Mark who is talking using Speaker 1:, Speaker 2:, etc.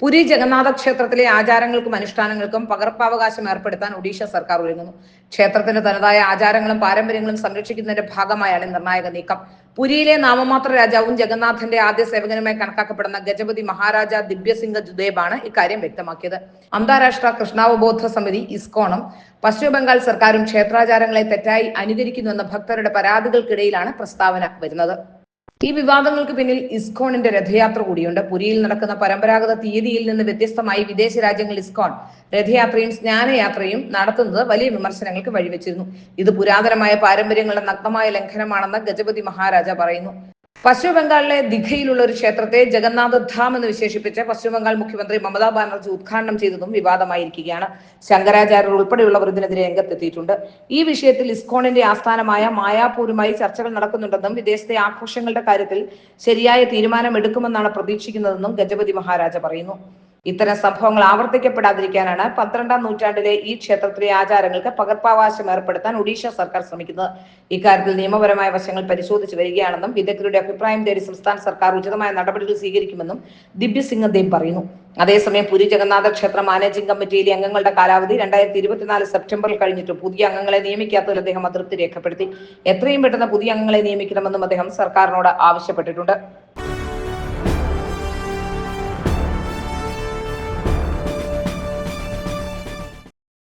Speaker 1: പുരി ജഗന്നാഥ ക്ഷേത്രത്തിലെ ആചാരങ്ങൾക്കും അനുഷ്ഠാനങ്ങൾക്കും പകർപ്പവകാശം ഏർപ്പെടുത്താൻ ഒഡീഷ സർക്കാർ ഒരുങ്ങുന്നു. ക്ഷേത്രത്തിന്റെ തനതായ ആചാരങ്ങളും പാരമ്പര്യങ്ങളും സംരക്ഷിക്കുന്നതിന്റെ ഭാഗമായാണ് നിർണായക നീക്കം. പുരിയിലെ നാമമാത്ര രാജാവും ജഗന്നാഥന്റെ ആദ്യ സേവകനുമായി കണക്കാക്കപ്പെടുന്ന ഗജപതി മഹാരാജ ദിവ്യസിംഗ ജുദേബാണ് ഇക്കാര്യം വ്യക്തമാക്കിയത്. അന്താരാഷ്ട്ര കൃഷ്ണാവബോധ സമിതി ഇസ്കോണും പശ്ചിമ ബംഗാൾ സർക്കാരും ക്ഷേത്രാചാരങ്ങളെ തെറ്റായി അനുകരിക്കുന്നുവെന്ന ഭക്തരുടെ പരാതികൾക്കിടയിലാണ് പ്രസ്താവന വരുന്നത്. ഈ വിവാദങ്ങൾക്ക് പിന്നിൽ ഇസ്കോണിന്റെ രഥയാത്ര കൂടിയുണ്ട്. പുരിയിൽ നടക്കുന്ന പരമ്പരാഗത തീയതിയിൽ നിന്ന് വ്യത്യസ്തമായി വിദേശ രാജ്യങ്ങൾ ഇസ്കോൺ രഥയാത്രയും സ്നാനയാത്രയും നടത്തുന്നത് വലിയ വിമർശനങ്ങൾക്ക് വഴിവെച്ചിരുന്നു. ഇത് പുരാതനമായ പാരമ്പര്യങ്ങളുടെ നഗ്നമായ ലംഘനമാണെന്ന് ഗജപതി മഹാരാജ പറയുന്നു. പശ്ചിമ ബംഗാളിലെ ദിഘയിലുള്ള ഒരു ക്ഷേത്രത്തെ ജഗന്നാഥ ധാം എന്ന് വിശേഷിപ്പിച്ച് പശ്ചിമ ബംഗാൾ മുഖ്യമന്ത്രി മമതാ ബാനർജി ഉദ്ഘാടനം ചെയ്തതും വിവാദമായിരിക്കുകയാണ്. ശങ്കരാചാര്യർ ഉൾപ്പെടെയുള്ളവർ ഇതിനെതിരെ രംഗത്തെത്തിയിട്ടുണ്ട്. ഈ വിഷയത്തിൽ ഇസ്കോണിന്റെ ആസ്ഥാനമായ മായാപൂരുമായി ചർച്ചകൾ നടക്കുന്നുണ്ടെന്നും വിദേശത്തെ ആഘോഷങ്ങളുടെ കാര്യത്തിൽ ശരിയായ തീരുമാനം എടുക്കുമെന്നാണ് പ്രതീക്ഷിക്കുന്നതെന്നും ഗജപതി മഹാരാജ പറയുന്നു. ഇത്തരം സംഭവങ്ങൾ ആവർത്തിക്കപ്പെടാതിരിക്കാനാണ് പന്ത്രണ്ടാം നൂറ്റാണ്ടിലെ ഈ ക്ഷേത്രത്തിലെ ആചാരങ്ങൾക്ക് പകർപ്പാവകാശം ഏർപ്പെടുത്താൻ ഒഡീഷ സർക്കാർ ശ്രമിക്കുന്നത്. ഇക്കാര്യത്തിൽ നിയമപരമായ വശങ്ങൾ പരിശോധിച്ച് വരികയാണെന്നും വിദഗ്ധരുടെ അഭിപ്രായം തേടി സംസ്ഥാന സർക്കാർ ഉചിതമായ നടപടികൾ സ്വീകരിക്കുമെന്നും ദിബ്യ സിംഗ് ദേവ് പറയുന്നു. അതേസമയം പുരി ജഗന്നാഥ ക്ഷേത്ര മാനേജിംഗ് കമ്മിറ്റിയിലെ അംഗങ്ങളുടെ കാലാവധി രണ്ടായിരത്തി ഇരുപത്തിനാല് സെപ്റ്റംബറിൽ കഴിഞ്ഞിട്ട് പുതിയ അംഗങ്ങളെ നിയമിക്കാത്തതിൽ അദ്ദേഹം അതൃപ്തി രേഖപ്പെടുത്തി. എത്രയും പെട്ടെന്ന് പുതിയ അംഗങ്ങളെ നിയമിക്കണമെന്നും അദ്ദേഹം സർക്കാരിനോട് ആവശ്യപ്പെട്ടിട്ടുണ്ട്.